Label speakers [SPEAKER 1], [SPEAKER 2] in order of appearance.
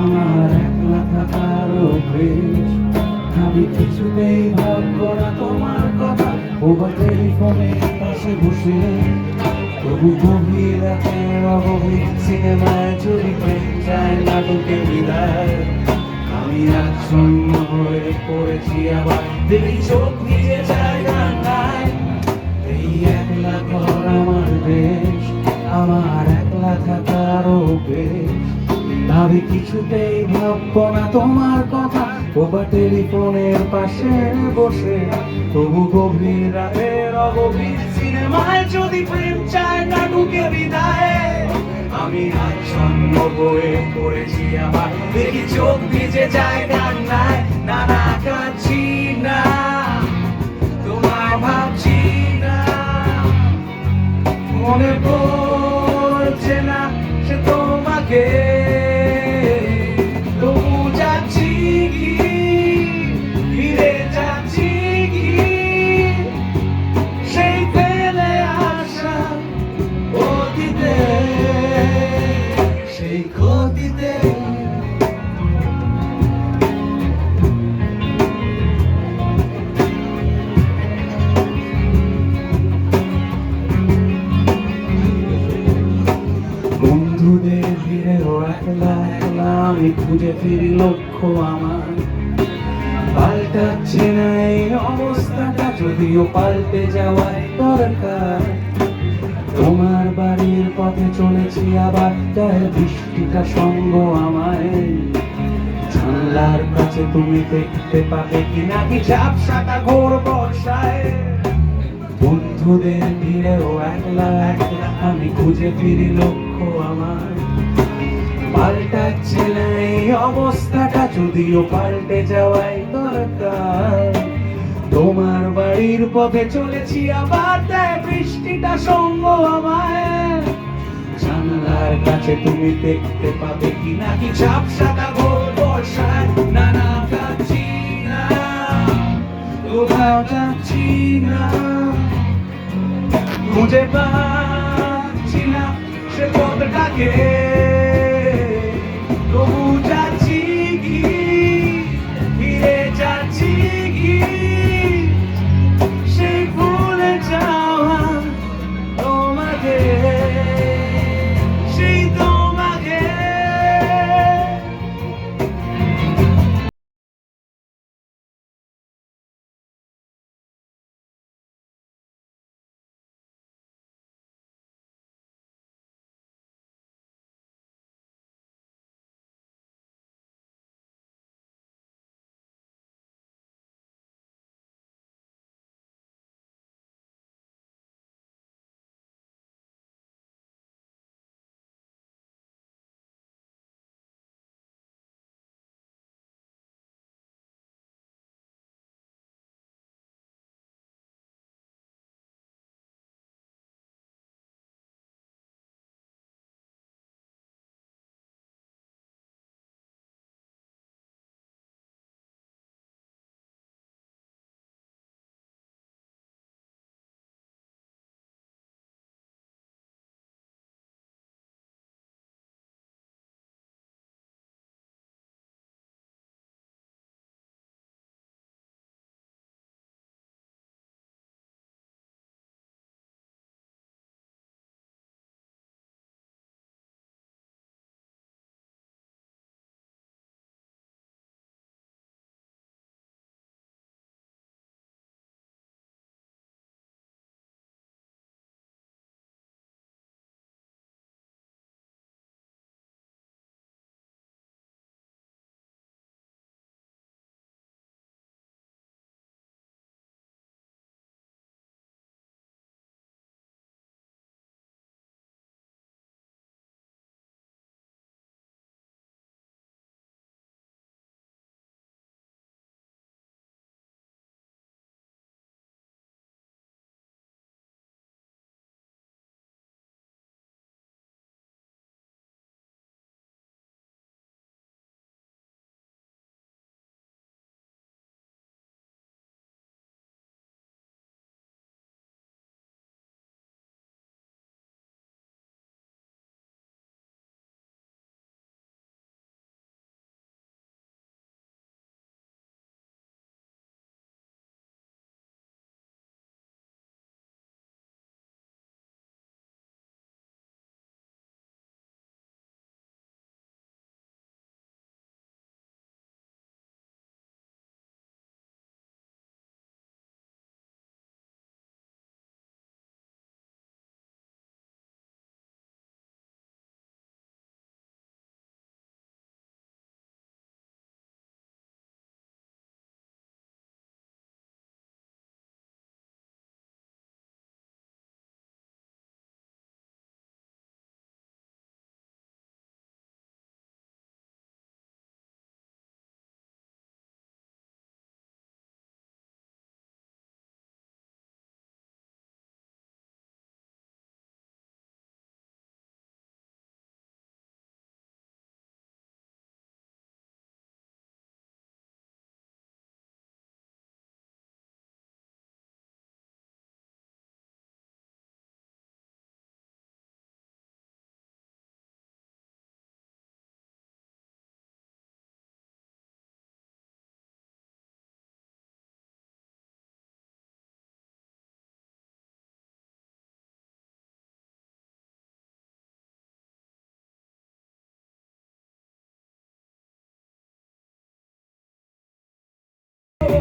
[SPEAKER 1] আমার একলা থাকার অভ্যেস। আমি কিছুতেই কথা ওবার টেলিফোনে পাশে বসে তবু গভীর রাতের অগভীর সিনেমায় প্রেম চায় নাটকে বিদায়। আমি আচ্ছন্ন হয়ে পড়েছি আবার দেখি চোখ ভিজে যায় গান্ধায় এই একলা ঘর আমার দেশ আমার একলা থাকার বেশ ভাবি কিছুতেই ভাববো না তোমার কথা ওবা টেলিফোনের পাশে বসে, তবু গভীর রাতের অগভীর সিনেমায় যদি প্রেম চায় না ঢুকে বিদায়। আমি আচ্ছন্ন হয়ে পড়েছি আমার দেখি চোখ ভিজে যায় কান্নায় না না কাঁদছি না, তোমায় ভাবছি না। মনে পড়ছে না সে তোমাকে। খুঁজে ফিরি লক্ষ্য আমার। পাল্টাচ্ছে না এই অবস্থাটা, যদিও পাল্টে যাওয়ার দরকার। তোমার বাড়ির পথে চলেছি আবার তাই বৃষ্টিটা সঙ্গ আমায়। জানলার কাছে তুমি দেখতে পাবে কি নাকি ঝাপসাটা ঘোর বর্ষায়। বন্ধুদের ভিড়েও একলা একলা আমি খুঁজে ফিরি লক্ষ্য আমার। পাল্টাচ্ছে অবস্থাটা যদিও পাল্টে যাওয়াই দরকার। তোমার বাড়ির পথে চলেছি, আবার তাই বৃষ্টিটা সঙ্গ আমায়। জানলার কাছে তুমি দেখতে পাবে কি নাকি ঝাপসাটা ঘোর বর্ষায় না না কাচ্ছি না কোথাও যাচ্ছি না, খুঁজে পাচ্ছি না সে পথটাকে।